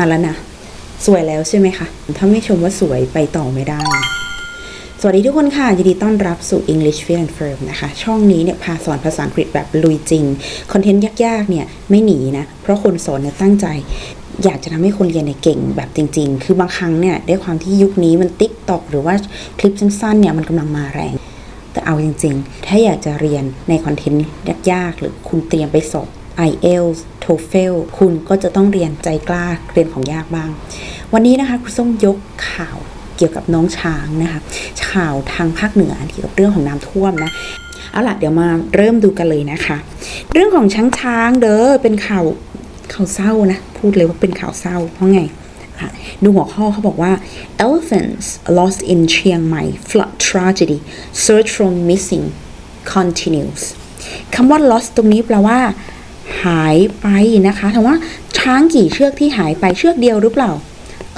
มาแล้วนะ สวยแล้วใช่ไหมคะ ถ้าไม่ชมว่าสวยไปต่อไม่ได้ สวัสดีทุกคนค่ะ ยินดีต้อนรับสู่ English Feel and Firm นะคะ ช่องนี้เนี่ยพาสอนภาษาอังกฤษแบบลุยจริง คอนเทนต์ยากๆ เนี่ยไม่หนีนะ เพราะคนสอนเนี่ยตั้งใจอยากจะทำให้คนเรียนเนี่ยเก่งแบบจริง ๆ คือบางครั้งเนี่ยด้วยความที่ยุคนี้มันติ๊กตอกหรือว่าคลิปสั้นๆเนี่ยมันกำลังมาแรง แต่เอาจริง ๆ ถ้าอยากจะเรียนในคอนเทนต์ยากๆ หรือคุณเตรียมไปสอบ IELTS TOEFL คุณก็จะต้องเรียนใจกล้าเรียนของยากบ้าง วันนี้นะคะครูส้มยกข่าวเกี่ยวกับน้องช้างนะคะข่าวทางภาคเหนือเกี่ยวกับเรื่องของน้ำท่วมนะเอาล่ะเดี๋ยวมาเริ่มดูกันเลยนะคะ เรื่องของช้างช้างเด้อเป็นข่าวข่าวเศร้านะ พูดเลยว่าเป็นข่าวเศร้าเพราะไงดูหัวข้อเขาบอกว่า elephants lost in Chiang Mai flood tragedy search for missing continues คำว่า lost ตรงนี้แปลว่า หายไปนะคะถามว่าช้างกี่เชือกที่หายไปเชือกเดียวหรือเปล่า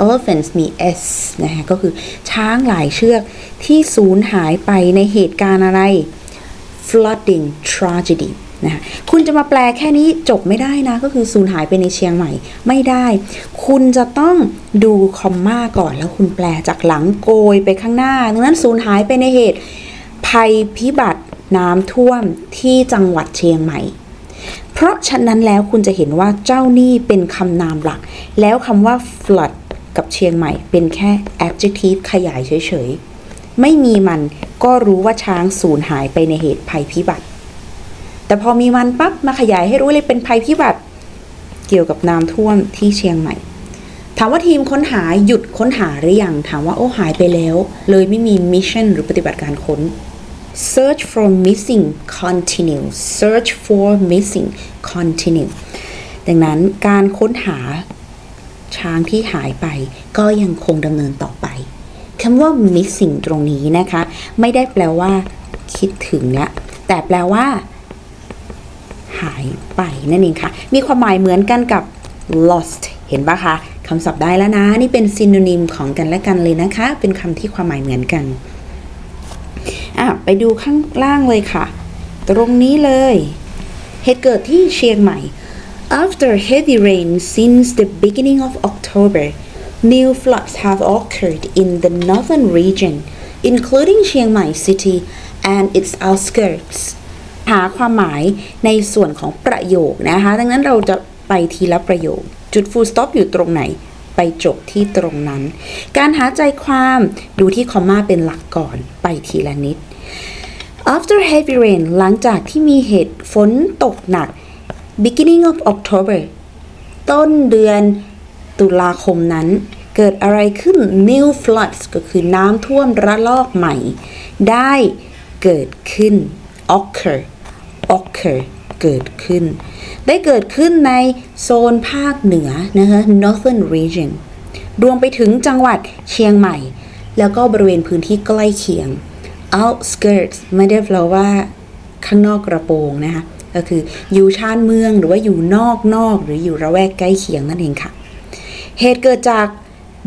elephants มี s นะคะก็คือช้างหลายเชือกที่สูญหายไปในเหตุการณ์อะไร flooding tragedy นะคะคุณจะมาแปลแค่นี้จบไม่ได้นะ ก็คือสูญหายไปในเชียงใหม่ไม่ได้ คุณจะต้องดูคอมมาก่อนแล้วคุณแปลจากหลังโกยไปข้างหน้า ดังนั้นสูญหายไปในเหตุ ภัยพิบัติน้ำท่วมที่จังหวัดเชียงใหม่ เพราะฉะนั้นแล้วคุณจะเห็นว่าเจ้านี่เป็นคำนามหลัก แล้วคำว่า flood กับเชียงใหม่เป็นแค่ adjective ขยายเฉยๆ ไม่มีมันก็รู้ว่าช้างสูญหายไปในเหตุภัยพิบัติ แต่พอมีมันปั๊บมาขยายให้รู้เลยเป็นภัยพิบัติ เกี่ยวกับน้ำท่วมที่เชียงใหม่ ถามว่าทีมค้นหาหยุดค้นหาหรือยังถามว่าโอ้หายไปแล้ว เลยไม่มีมิชชั่นหรือปฏิบัติการค้น search for missing continue search for missing continue ดังนั้นการค้นหาช้างที่หายไปก็ยังคงดำเนินต่อไปคำว่า missing ตรงนี้นะคะ ไม่ได้แปลว่า คิดถึงละ แต่แปลว่า หายไปนั่นเองค่ะ มีความหมายเหมือนกันกับ lost เห็นปะคะคำศัพท์ได้แล้วนะ นี่เป็นซินโนนิมของกันและกันเลยนะคะ เป็นคำที่ความหมายเหมือนกัน อะไปดูข้างล่างเลยค่ะ ตรงนี้เลย เหตุเกิดที่เชียงใหม่ After heavy rain since the beginning of October, new floods have occurred in the northern region, including Chiang Mai City and its outskirts. หาความหมายในส่วนของประโยคนะคะ ดังนั้นเราจะไปทีละประโยค จุด full stop อยู่ตรงไหน ไปจบที่ตรงนั้น การหาใจความดูที่คอมมาเป็นหลักก่อนไปทีละนิด After heavy rain หลังจากที่มีเหตุฝนตกหนัก beginning of October ต้นเดือนตุลาคมนั้น เกิดอะไรขึ้น new floods ก็คือน้ำท่วมระลอกใหม่ ได้เกิดขึ้น occur occur เกิดขึ้น ได้เกิดขึ้นในโซนภาคเหนือนะคะ northern region รวมไปถึงจังหวัดเชียงใหม่ แล้วก็บริเวณพื้นที่ใกล้เคียง outskirts ไม่ได้แปลว่าข้างนอกกระโปรงนะคะก็คืออยู่ชานเมืองหรือว่าอยู่นอกนอกหรืออยู่ระแวกใกล้เคียงนั่นเองค่ะ เหตุเกิดจาก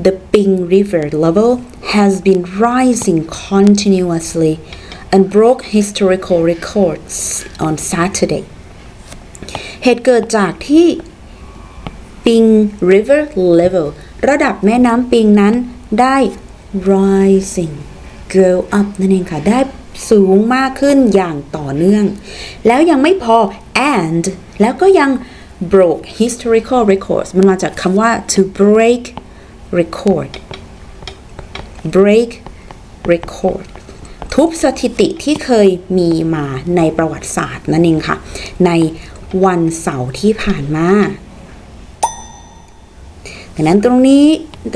the Ping River level has been rising continuously and broke historical records on Saturday เหตุเกิดจากที่ Ping River level ระดับแม่น้ำปิงนั้นได้ rising go up นั่นเองค่ะ ได้สูงมากขึ้นอย่างต่อเนื่อง แล้วยังไม่พอ and แล้วก็ยัง broke historical records มันมาจากคำว่า to break record break record ทุบสถิติที่เคยมีมาในประวัติศาสตร์นั่นเองค่ะ ใน วันเสาร์ที่ผ่านมาดังนั้นตรงนี้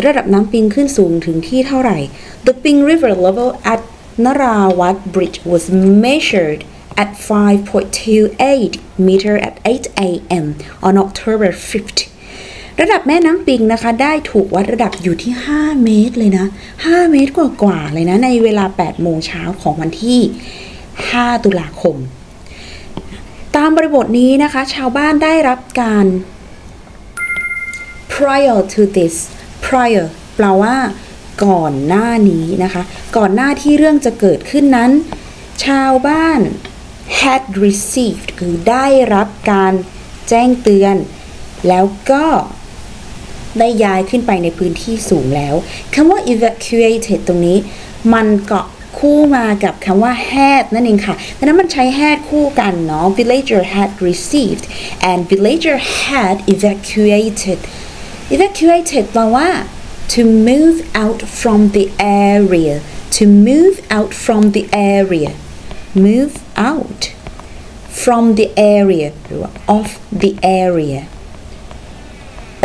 ระดับน้ำปิงขึ้นสูงถึงที่เท่าไหร่ The Ping River level at Narawat Bridge was measured at 5.28 meter at 8 a.m. on October 5th ระดับแม่น้ำปิงนะคะ ได้ถูกวัดระดับอยู่ที่ 5 เมตรเลยนะ 5 เมตรกว่าๆเลยนะ ในเวลา 8 โมงเช้าของวันที่ 5 ตุลาคม ตามบริบทนี้นะคะ ชาวบ้านได้รับการ prior to this prior แปลว่า ก่อนหน้านี้นะคะ ก่อนหน้าที่เรื่องจะเกิดขึ้นนั้น ชาวบ้าน had received คือได้รับการแจ้งเตือน แล้วก็ได้ย้ายขึ้นไปในพื้นที่สูงแล้วคำว่า evacuated ตรงนี้ มันเกาะ คู่มากับคำว่า had นั่นเองค่ะดังนั้นมันใช้ had คู่กันเนาะ villager had received and villager had evacuated evacuated แปลว่า to move out from the area to move out from the area move out from the area หรือว่า off the area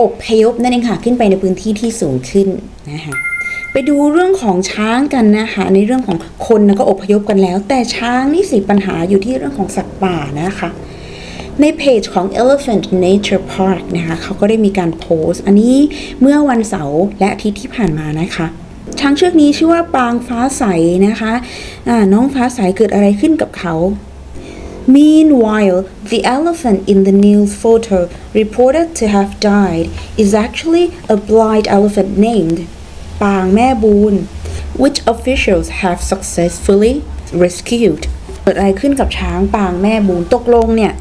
อบพยพนั่นเองค่ะ ขึ้นไปในพื้นที่ที่สูงขึ้นนะคะ ไปดูเรื่องของช้างกันนะคะในเรื่องของคนนะก็อพยพกันแล้ว แต่ช้างนี่สิปัญหาอยู่ที่เรื่องของสัตว์ป่านะคะในเพจของ Elephant Nature Park นะคะเขาก็ได้มีการโพสต์ อันนี้เมื่อวันเสาร์และอาทิตย์ที่ผ่านมานะคะ ช้างเชือกนี้ชื่อว่าปางฟ้าใสนะคะะน้องฟ้าใสเกิดอะไรขึ้นกับเขา Meanwhile, the elephant in the news photo reported to have died is actually a blind elephant named ปางแม่บูน which officials have successfully rescued เกิดอะไรขึ้นกับช้างปางแม่บูนตกลงเนี่ย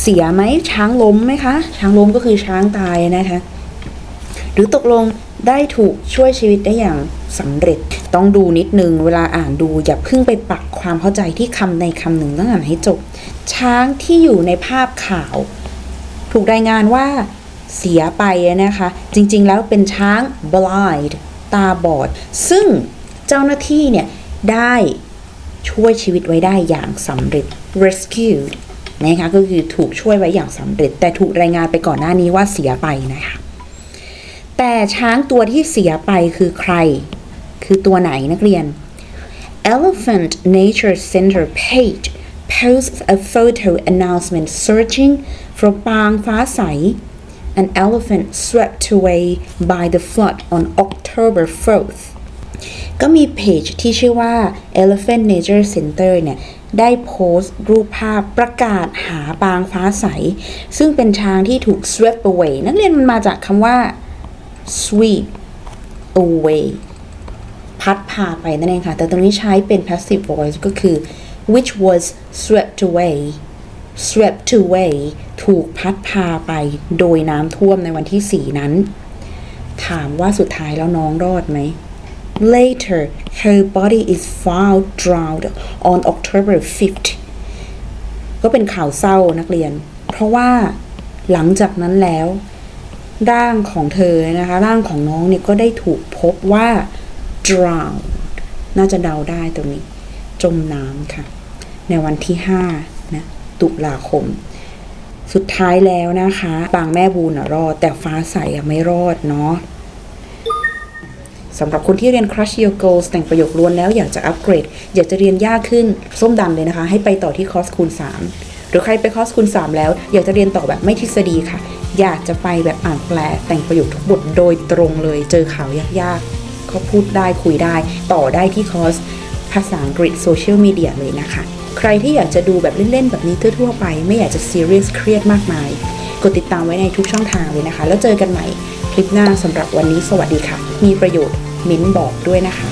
เสียไหมช้างล้มไหมคะ ช้างล้มก็คือช้างตายนะคะ หรือตกลงได้ถูกช่วยชีวิตได้อย่างสำเร็จต้องดูนิดนึง เวลาอ่านดูอย่าเพิ่งไปปักความเข้าใจที่คำในคำหนึ่งต้องอ่านให้จบ ช้างที่อยู่ในภาพข่าว ถูกรายงานว่าเสียไปนะคะ จริงๆแล้วเป็นช้าง blind ตาบอด ซึ่งเจ้าหน้าที่เนี่ย ได้ช่วยชีวิตไว้ได้อย่างสำเร็จ rescued นะคะก็คือถูกช่วยไว้อย่างสำเร็จ แต่ถูกรายงานไปก่อนหน้านี้ว่าเสียไปนะคะแต่ช้างตัวที่เสียไปคือใคร คือตัวไหนนักเรียน Elephant Nature Center page posts a photo announcement searching for ปางฟ้าใส an elephant swept away by the flood on October 4th ก็มีเพจที่ชื่อว่า Elephant Nature Center เนี่ย ได้โพสต์รูปภาพประกาศหาปางฟ้าใส ซึ่งเป็นช้างที่ถูก swept away นักเรียนมันมาจากคำว่า sweep away พัดพาไปนั่นเองค่ะ แต่ตรงนี้ใช้เป็น passive voice ก็คือ which was swept away swept away ถูกพัดพาไปโดยน้ำท่วมในวันที่4นั้น ถามว่าสุดท้ายแล้วน้องรอดไหม Later her body is found drowned on October 5th ก็เป็นข่าวเศร้านักเรียน เพราะว่าหลังจากนั้นแล้ว ร่างของเธอนะคะ ร่างของน้องเนี่ยก็ได้ถูกพบว่า drowned น่าจะเดาได้ตรงนี้ จมน้ำค่ะ ในวันที่ 5 ตุลาคม สุดท้ายแล้วนะคะปางแม่บูนรอด แต่ฟ้าใสอะไม่รอดเนาะสำหรับคนที่เรียน Crush Your Goals แต่งประโยคล้วนแล้วอยากจะอัปเกรด อยากจะเรียนยากขึ้น ส้มดันเลยนะคะ ให้ไปต่อที่คอร์สคูณ 3 หรือใครไปคอร์สคูณ 3 แล้ว อยากจะเรียนต่อแบบไม่ทฤษฎีค่ะ อยากจะไปแบบอ่านแปลแต่งประโยคทุกบทโดยตรงเลย เจอข่าวยากๆก็พูดได้คุยได้ ต่อได้ที่คอร์สภาษาอังกฤษโซเชียลมีเดียเลยนะคะ ใครที่อยากจะดูแบบเล่นๆ แบบนี้ทั่วๆไป ไม่อยากจะซีเรียสเครียดมากมาย กดติดตามไว้ในทุกช่องทางเลยนะคะ แล้วเจอกันใหม่คลิปหน้าสำหรับวันนี้สวัสดีค่ะ มีประโยชน์มิ้นบอกด้วยนะคะ